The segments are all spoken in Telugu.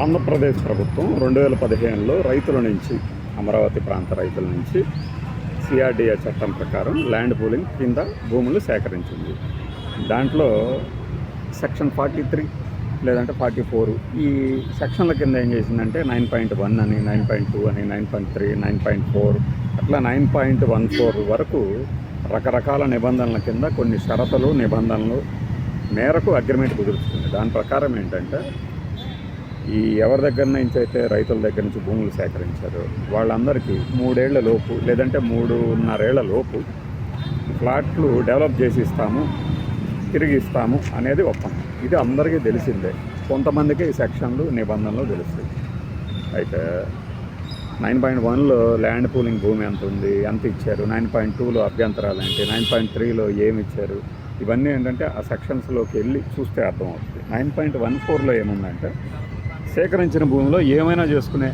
ఆంధ్రప్రదేశ్ ప్రభుత్వం రెండు వేల పదిహేనులో రైతుల నుంచి అమరావతి ప్రాంత రైతుల నుంచి సిఆర్డిఏ చట్టం ప్రకారం ల్యాండ్ పూలింగ్ కింద భూములు సేకరించింది. దాంట్లో సెక్షన్ ఫార్టీ త్రీ లేదంటే ఫార్టీ ఫోర్ ఈ సెక్షన్ల కింద ఏం చేసిందంటే నైన్ పాయింట్ వన్ అని నైన్ పాయింట్ టూ అని nine point three nine point four అట్లా నైన్ పాయింట్ వన్ ఫోర్ వరకు రకరకాల నిబంధనల కింద కొన్ని షరతులు నిబంధనలు మేరకు అగ్రిమెంట్ కుదుర్చుకుంది. దాని ప్రకారం ఏంటంటే ఈ ఎవరి దగ్గర నుంచి అయితే రైతుల దగ్గర నుంచి భూములు సేకరించారో? వాళ్ళందరికీ మూడేళ్ళ లోపు లేదంటే మూడున్నరేళ్ళ లోపు ఫ్లాట్లు డెవలప్ చేసి ఇస్తాము తిరిగి ఇస్తాము అనేది ఒప్పందం ఇది అందరికీ తెలిసిందే. కొంతమందికి ఈ సెక్షన్లు నిబంధనలు తెలుస్తాయి. అయితే నైన్ పాయింట్ వన్లో ల్యాండ్ పూలింగ్ భూమి ఎంత ఉంది ఎంత ఇచ్చారు? నైన్ పాయింట్ టూలో అభ్యంతరాలు ఏంటి? నైన్ పాయింట్ త్రీలో ఏమి ఇచ్చారు? ఇవన్నీ ఏంటంటే ఆ సెక్షన్స్లోకి వెళ్ళి చూస్తే అర్థమవుతుంది. నైన్ పాయింట్ వన్ ఫోర్లో ఏముందంటే సేకరించిన భూమిలో ఏమైనా చేసుకునే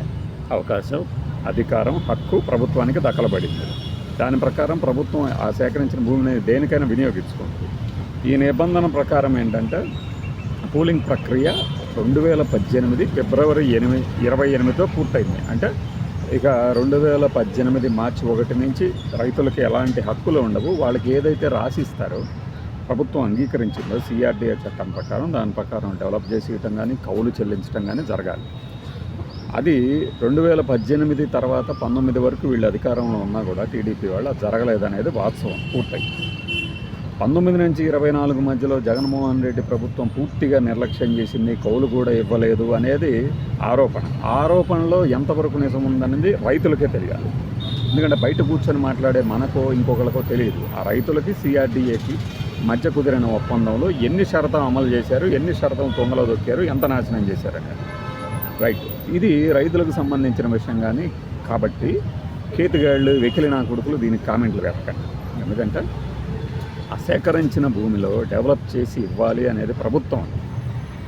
అవకాశం అధికారం హక్కు ప్రభుత్వానికి దక్కలబడింది. దాని ప్రకారం ప్రభుత్వం ఆ సేకరించిన భూమిని దేనికైనా వినియోగించుకుంటుంది ఈ నిబంధన ప్రకారం ఏంటంటే పూలింగ్ ప్రక్రియ రెండు వేల పద్దెనిమిది ఫిబ్రవరి ఎనిమిది ఇరవై ఎనిమిదితో పూర్తయింది. అంటే ఇక రెండు వేల పద్దెనిమిది మార్చి ఒకటి నుంచి రైతులకు ఎలాంటి హక్కులు ఉండవు. వాళ్ళకి ఏదైతే రాసిస్తారో ప్రభుత్వం అంగీకరించిందో సిఆర్డీఏ చట్టం ప్రకారం? దాని ప్రకారం డెవలప్ చేసి ఇవ్వటం కానీ కౌలు చెల్లించడం కానీ జరగాలి. అది రెండు వేల పద్దెనిమిది తర్వాత పంతొమ్మిది వరకు వీళ్ళు అధికారంలో ఉన్నా కూడా టీడీపీ వాళ్ళు అది జరగలేదనేది వాస్తవం పూర్తయి పంతొమ్మిది నుంచి ఇరవై నాలుగు మధ్యలో జగన్మోహన్ రెడ్డి ప్రభుత్వం పూర్తిగా నిర్లక్ష్యం చేసింది కౌలు కూడా ఇవ్వలేదు అనేది ఆరోపణ. ఆరోపణలో ఎంతవరకు నిజం ఉందనేది రైతులకే తెలియాలి. ఎందుకంటే బయట కూర్చొని మాట్లాడే మనకో ఇంకొకరికో తెలియదు ఆ రైతులకి సిఆర్డీఏకి మధ్య కుదిరిన ఒప్పందంలో ఎన్ని షరతులు అమలు చేశారు ఎన్ని షరతులు తొంగలో దొక్కారు ఎంత నాశనం చేశారని రైట్ ఇది రైతులకు సంబంధించిన విషయం కానీ కాబట్టి కేతుగాళ్ళు వెకిలిన కొడుకులు దీనికి కామెంట్లు పెట్టకండి. ఎందుకంటే ఆ సేకరించిన భూమిలో డెవలప్ చేసి ఇవ్వాలి అనేది ప్రభుత్వం.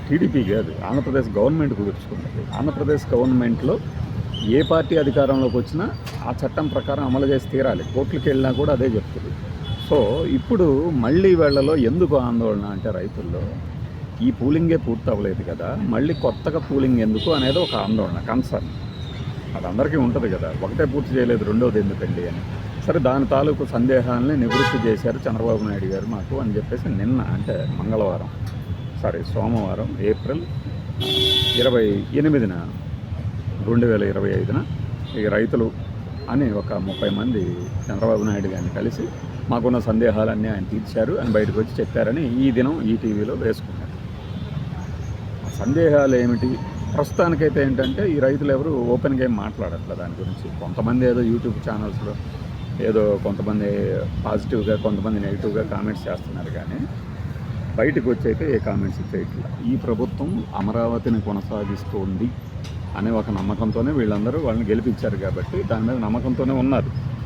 టీడీపీ కాదు ఆంధ్రప్రదేశ్ గవర్నమెంట్ కుదుర్చుకున్నది ఆంధ్రప్రదేశ్ గవర్నమెంట్లో ఏ పార్టీ అధికారంలోకి వచ్చినా ఆ చట్టం ప్రకారం అమలు చేసి తీరాలి. కోర్టులకు వెళ్ళినా కూడా అదే చెప్తుంది. సో ఇప్పుడు మళ్ళీ వేళ్ళలో ఎందుకు ఆందోళన అంటే రైతుల్లో ఈ పూలింగే పూర్తి అవ్వలేదు కదా మళ్ళీ కొత్తగా పూలింగ్ ఎందుకు అనేది ఒక ఆందోళన కన్సర్న్ అది అందరికీ ఉంటుంది కదా ఒకటే పూర్తి చేయలేదు రెండోది ఎందుకండి అని. సరే దాని తాలూకు సందేహాలని నివృత్తి చేశారు చంద్రబాబు నాయుడు గారు మాకు అని చెప్పేసి నిన్న అంటే మంగళవారం సారీ సోమవారం ఏప్రిల్ ఇరవై ఎనిమిదిన రెండు వేల ఇరవై ఐదున ఈ రైతులు అని ఒక ముప్పై మంది చంద్రబాబు నాయుడు గారిని కలిసి మాకున్న సందేహాలన్నీ ఆయన తీర్చారు. అని బయటకు వచ్చి చెప్పారని ఈ దినం ఈ టీవీలో వేసుకున్నారు. సందేహాలు ఏమిటి? ప్రస్తుతానికైతే ఏంటంటే ఈ రైతులు ఎవరు ఓపెన్గా ఏం మాట్లాడట్లేదు దాని గురించి. కొంతమంది ఏదో యూట్యూబ్ ఛానల్స్లో ఏదో కొంతమంది పాజిటివ్గా కొంతమంది నెగిటివ్గా కామెంట్స్ చేస్తున్నారు కానీ బయటకు వచ్చి అయితే ఏ కామెంట్స్ చేయట్లేదు ఈ ప్రభుత్వం అమరావతిని కొనసాగిస్తోంది అనే ఒక నమ్మకంతోనే వీళ్ళందరూ వాళ్ళని గెలిపించారు కాబట్టి దాని మీద నమ్మకంతోనే ఉన్నారు.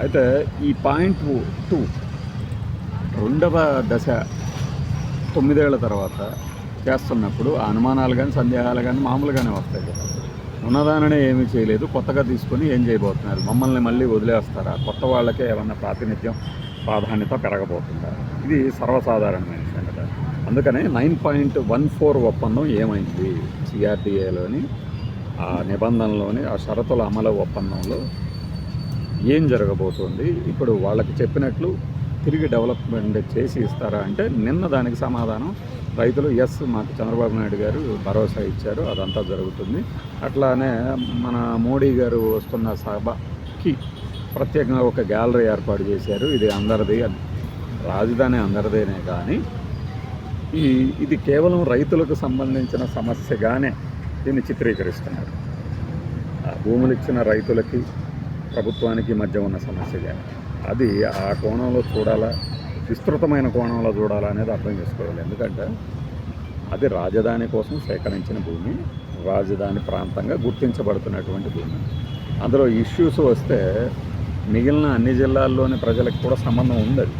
అయితే ఈ పాయింట్ టూ రెండవ దశ తొమ్మిదేళ్ళ తర్వాత చేస్తున్నప్పుడు ఆ అనుమానాలు కానీ సందేహాలు కానీ మామూలుగానే వస్తాయి కదా. ఉన్నదాననే ఏమీ చేయలేదు. కొత్తగా తీసుకొని ఏం చేయబోతున్నారు? మమ్మల్ని మళ్ళీ వదిలేస్తారా? కొత్త వాళ్ళకే ఏమన్నా ప్రాతినిధ్యం ప్రాధాన్యత పెరగబోతుందా? ఇది సర్వసాధారణమైన సంగతి. అందుకనే నైన్ పాయింట్ వన్ ఫోర్ ఒప్పందం ఏమైంది? సిఆర్డిఏలోని ఆ నిబంధనలోని ఆ షరతుల అమలు ఒప్పందంలో ఏం జరగబోతోంది? ఇప్పుడు వాళ్ళకి చెప్పినట్లు తిరిగి డెవలప్మెంట్ చేసి ఇస్తారా అంటే నిన్న దానికి సమాధానం. రైతులు ఎస్ మాకు చంద్రబాబు నాయుడు గారు భరోసా ఇచ్చారు అదంతా జరుగుతుంది. అట్లానే మన మోడీ గారు వస్తున్న సభకి ప్రత్యేకంగా ఒక గ్యాలరీ ఏర్పాటు చేశారు. ఇది అందరిది రాజధాని అందరిదేనే కానీ ఈ ఇది కేవలం రైతులకు సంబంధించిన సమస్యగానే దీన్ని చిత్రీకరిస్తున్నారు. భూములు ఇచ్చిన రైతులకి ప్రభుత్వానికి మధ్య ఉన్న సమస్యగా అది ఆ కోణంలో చూడాలా విస్తృతమైన కోణంలో చూడాలా అనేది అర్థం చేసుకోవాలి. ఎందుకంటే అది రాజధాని కోసం సేకరించిన భూమి రాజధాని ప్రాంతంగా గుర్తించబడుతున్నటువంటి భూమి. అందులో ఇష్యూస్ వస్తే మిగిలిన అన్ని జిల్లాల్లోని ప్రజలకు కూడా సంబంధం ఉంది అది.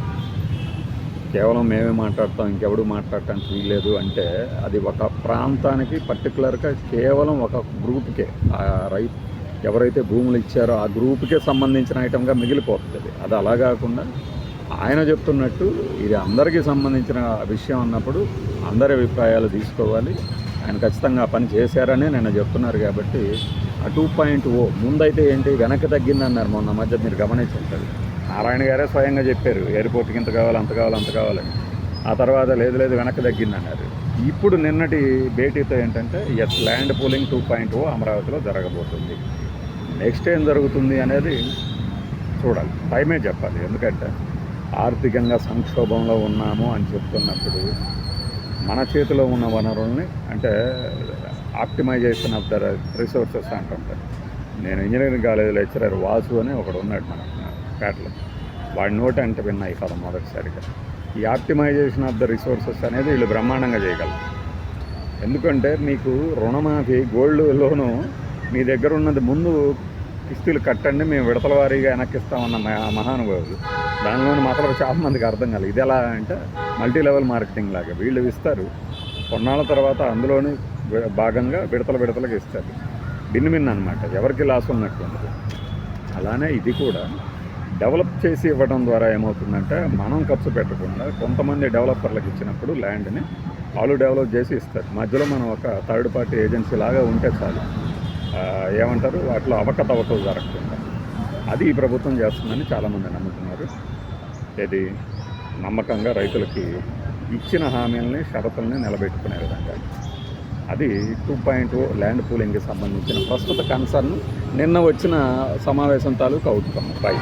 కేవలం మేమే మాట్లాడతాం ఇంకెవడు మాట్లాడటానికి వీల్లేదు అంటే అది ఒక ప్రాంతానికి పర్టికులర్గా కేవలం ఒక గ్రూప్కే ఆ రైతు ఎవరైతే భూములు ఇచ్చారో ఆ గ్రూప్కే సంబంధించిన ఐటమ్గా మిగిలిపోతుంది. అది అలా కాకుండా ఆయన చెప్తున్నట్టు ఇది అందరికీ సంబంధించిన విషయం అన్నప్పుడు అందరి అభిప్రాయాలు తీసుకోవాలి. ఆయన ఖచ్చితంగా పని చేశారనే నేను చెప్తున్నారు కాబట్టి ఆ టూ పాయింట్ ఓ ముందైతే ఏంటి వెనక్కి తగ్గిందన్నారు మొన్న మధ్య మీరు గమనించుంటుంది నారాయణ గారే స్వయంగా చెప్పారు ఎయిర్పోర్ట్కి ఇంత కావాలి అంత కావాలి అంత కావాలని. ఆ తర్వాత లేదు లేదు వెనక్కి తగ్గిందన్నారు. ఇప్పుడు నిన్నటి భేటీతో ఏంటంటే yes land pooling two point O అమరావతిలో జరగబోతుంది. నెక్స్ట్ ఏం జరుగుతుంది అనేది చూడాలి. టైమే చెప్పాలి. ఎందుకంటే ఆర్థికంగా సంక్షోభంలో ఉన్నాము అని చెప్తున్నప్పుడు మన చేతిలో ఉన్న వనరుల్ని అంటే ఆప్టిమైజేషన్ ఆఫ్ ద రిసోర్సెస్ అంటుంటారు. నేను ఇంజనీరింగ్ కాలేజ్ లెక్చరర్ వాసు అని ఒకడు ఉన్నాడు మన పేటలో. వాడి నోటి అంటే విన్నా ఈ పదం మొదటిసారిగా. ఈ ఆప్టిమైజేషన్ ఆఫ్ ద రిసోర్సెస్ అనేది వీళ్ళు బ్రహ్మాండంగా చేయగలరు. ఎందుకంటే మీకు రుణమాఫీ గోల్డ్ లోను మీ దగ్గర ఉన్నది ముందు కిస్తీలు కట్టండి మేము విడతల వారీగా వెనక్కిస్తామన్న మహానుభావులు. దానిలోని మాత్రం చాలా మందికి అర్థం కాలేదు. ఇది ఎలా అంటే మల్టీ లెవెల్ మార్కెటింగ్ లాగా. వీళ్ళు ఇస్తారు కొన్నాళ్ళ తర్వాత అందులోని భాగంగా విడతల విడతలకు ఇస్తారు. బిన్ బిన్ అనమాట ఎవరికి లాస్ ఉన్నట్టు ఉండదు. అలానే ఇది కూడా డెవలప్ చేసి ఇవ్వడం ద్వారా ఏమవుతుందంటే మనం ఖర్చు పెట్టకుండా కొంతమంది డెవలపర్లకు ఇచ్చినప్పుడు ల్యాండ్ని వాళ్ళు డెవలప్ చేసి ఇస్తారు. మధ్యలో మనం ఒక థర్డ్ పార్టీ ఏజెన్సీ లాగా ఉంటే చాలు. ఏమంటారు? వాటిలో అవకతవకలు జరగకుండా. అది ఈ ప్రభుత్వం చేస్తుందని చాలామంది నమ్ముతున్నారు. ఇది నమ్మకంగా రైతులకి ఇచ్చిన హామీలని షరతుల్ని నిలబెట్టుకునే విధంగా. అది టూ పాయింట్ ల్యాండ్ పూలింగ్కి సంబంధించిన ప్రస్తుత కన్సర్న్ నిన్న వచ్చిన సమావేశం తాలూకు అవుట్కమ్. బై.